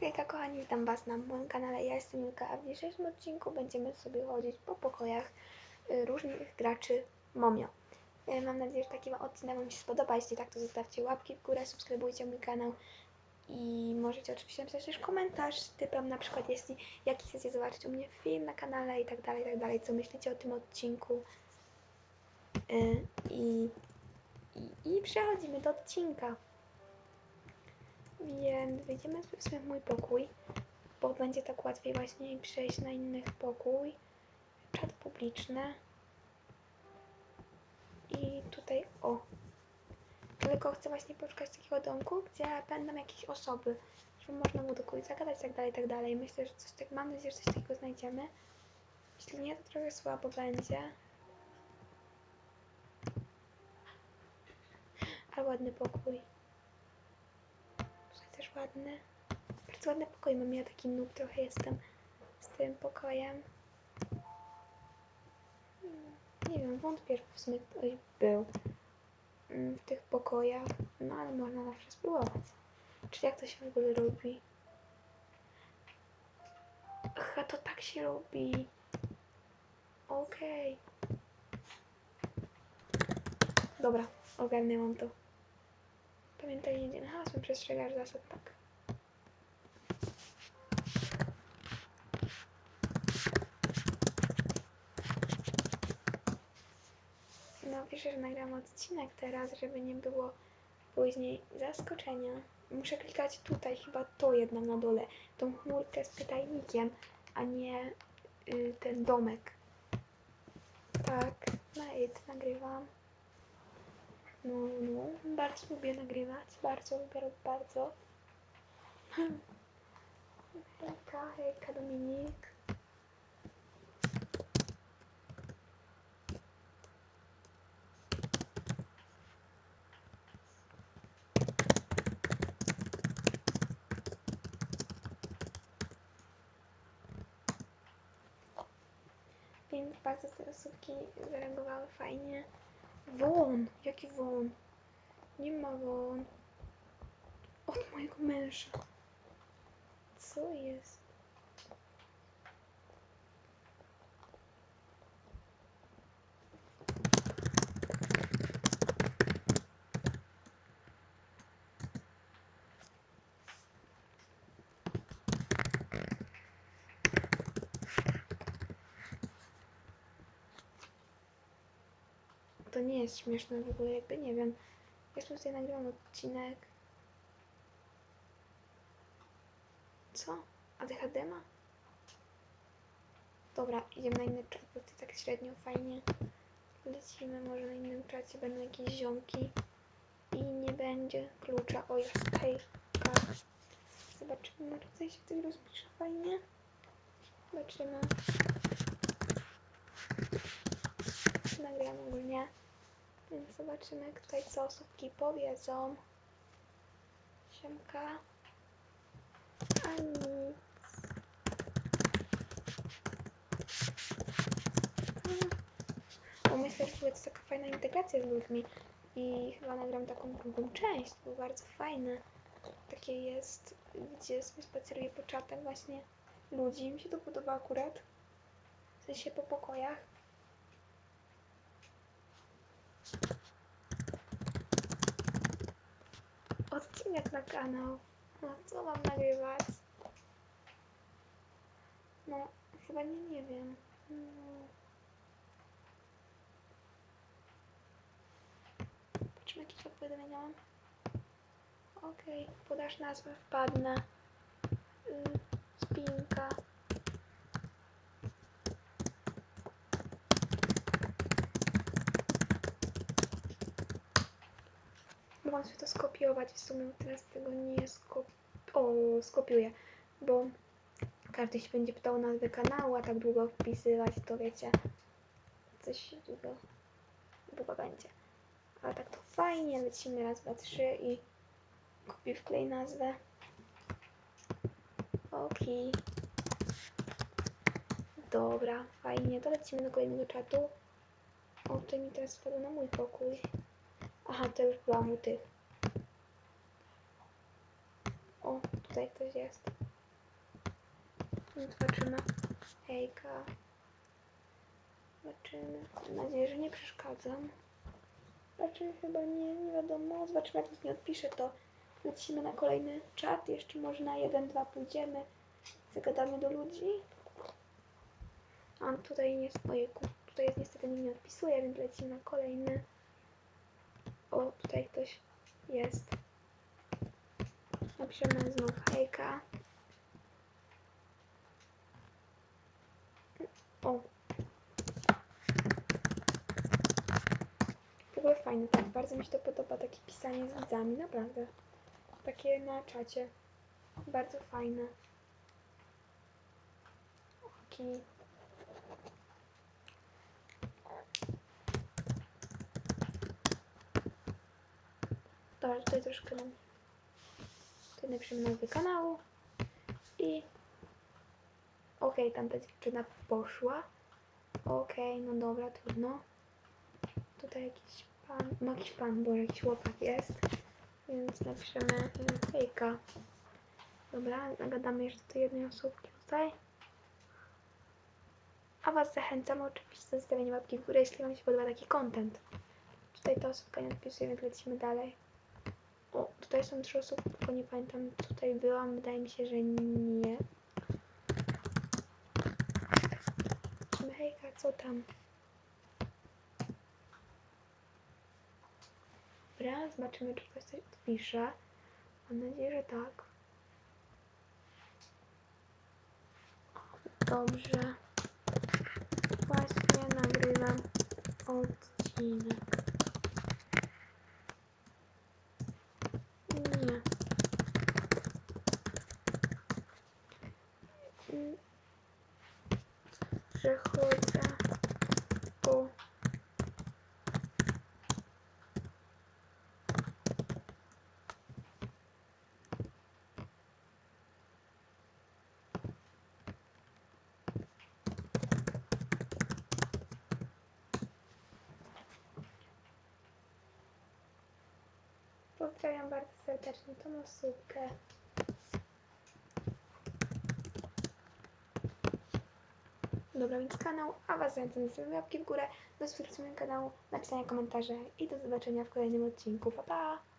Hejka kochani, witam was na moim kanale, ja jestem Julka, a w dzisiejszym odcinku będziemy sobie chodzić po pokojach y, różnych graczy Momio. Y, Mam nadzieję, że taki odcinek wam się spodoba, jeśli tak to zostawcie łapki w górę, subskrybujcie mój kanał i możecie oczywiście napisać też komentarz typem na przykład jeśli jaki chcecie zobaczyć u mnie film na kanale i tak dalej, i tak dalej, co myślicie o tym odcinku. Y, I, i, i przechodzimy do odcinka. Więc wyjdziemy sobie w mój pokój, bo będzie tak łatwiej właśnie przejść na inny pokój. Czat publiczny. I tutaj, o. Tylko chcę właśnie poszukać takiego domku, gdzie będą jakieś osoby, żeby można było do kogoś zagadać, tak dalej, tak dalej. Myślę, że coś tak, mam nadzieję, że coś takiego znajdziemy. Jeśli nie, to trochę słabo będzie. Ale ładny pokój. Też ładny. Bardzo ładny pokój mam. Ja taki noob trochę jestem z tym pokojem. Hmm, Nie wiem, wątpię, że w sumie ktoś był mm, w tych pokojach. No ale można zawsze spróbować. Czy jak to się w ogóle robi? Aha, to tak się robi. Okej. Dobra, ogarnęłam to. Pamiętaj, jedziemy hasłem, przestrzegasz zasad, tak. No, wiesz, że nagram odcinek teraz, żeby nie było później zaskoczenia. Muszę klikać tutaj, chyba to jedną na dole, tą chmurkę z pytajnikiem, a nie y, ten domek. Tak, na it nagrywam. No, no, bardzo lubię nagrywać, bardzo lubię, bardzo. Hejka, hejka Dominik. Więc bardzo te osóbki zareagowały fajnie. Won! Jaki won? Nie ma won. Od mojego męża. Co jest? To nie jest śmieszne w ogóle, jakby nie wiem. Ja tutaj nagrywam odcinek. Co? ADHD ma? Dobra, idziemy na inny czat, bo to tak średnio fajnie. Lecimy, może na innym czacie będą jakieś ziomki. I nie będzie klucza. O, jest hejka. Zobaczymy, może coś się tutaj rozpisze fajnie. Zobaczymy. Nagram ogólnie. Więc zobaczymy tutaj co osobki powiedzą. Siemka. A nic. Bo myślę, że to taka fajna integracja z ludźmi. I chyba nagram taką drugą część, bo bardzo fajne. Takie jest, gdzie sobie spaceruję po czatach właśnie ludzi. Mi się to podoba akurat. W sensie po pokojach. Odcinek na kanał. No co mam nagrywać? No, chyba nie, nie wiem. No. Patrzmy, jakieś opowiadania mam. Okej, podasz nazwę, wpadnę. Y, spinka. Mogłam sobie to skopiować, w sumie teraz tego nie skop... O, skopiuję, bo każdy się będzie pytał o nazwę kanału, a tak długo wpisywać, to wiecie, coś długo, długo będzie. Ale tak to fajnie, lecimy raz, dwa, trzy i kopiuj wklej nazwę. Okej. Dobra, fajnie, to lecimy do kolejnego czatu. O, tutaj mi teraz wpadło na mój pokój. Aha, to już byłam u tych. O, tutaj ktoś jest. Zobaczymy. Hejka. Zobaczymy. Mam nadzieję, że nie przeszkadzam. Raczej chyba nie, nie wiadomo. Zobaczymy, jak nic nie odpisze, to lecimy na kolejny czat. Jeszcze może na jeden, dwa pójdziemy. Zagadamy do ludzi. A tutaj jest, ojejku, tutaj jest niestety nikt nie odpisuje, więc lecimy na kolejny. O, tutaj ktoś jest. Napiszemy znów hejka. O. W ogóle fajne, tak, bardzo mi się to podoba, takie pisanie z widzami, naprawdę. Takie na czacie. Bardzo fajne. Okej. Dobra, tutaj troszkę napiszemy nazwę kanału. I... Okej, tamta dziewczyna poszła. Okej, no dobra, trudno. Tutaj jakiś pan, no jakiś pan, bo jakiś chłopak jest. Więc napiszemy y, hejka. Dobra, nagadamy jeszcze do jednej osobki tutaj. A Was zachęcam oczywiście do zostawienia łapki w górę, jeśli Wam się podoba taki content. Tutaj ta osobka nie odpisuje, więc lecimy dalej. O, tutaj są trzy osoby, tylko nie pamiętam, tutaj byłam. Wydaje mi się, że nie. Hejka, co tam? Dobra, zobaczymy, czy ktoś coś odpisze. Mam nadzieję, że tak. Dobrze. Właśnie nagrywam odcinek. Nie. Mm. Że chodzę po Pozdrawiam bardzo serdecznie tą osóbkę. Dobra, więc kanał, a Was zachęcam do łapki w górę, do subskrypcji mojego kanału, napisania komentarzy i do zobaczenia w kolejnym odcinku. Pa, pa!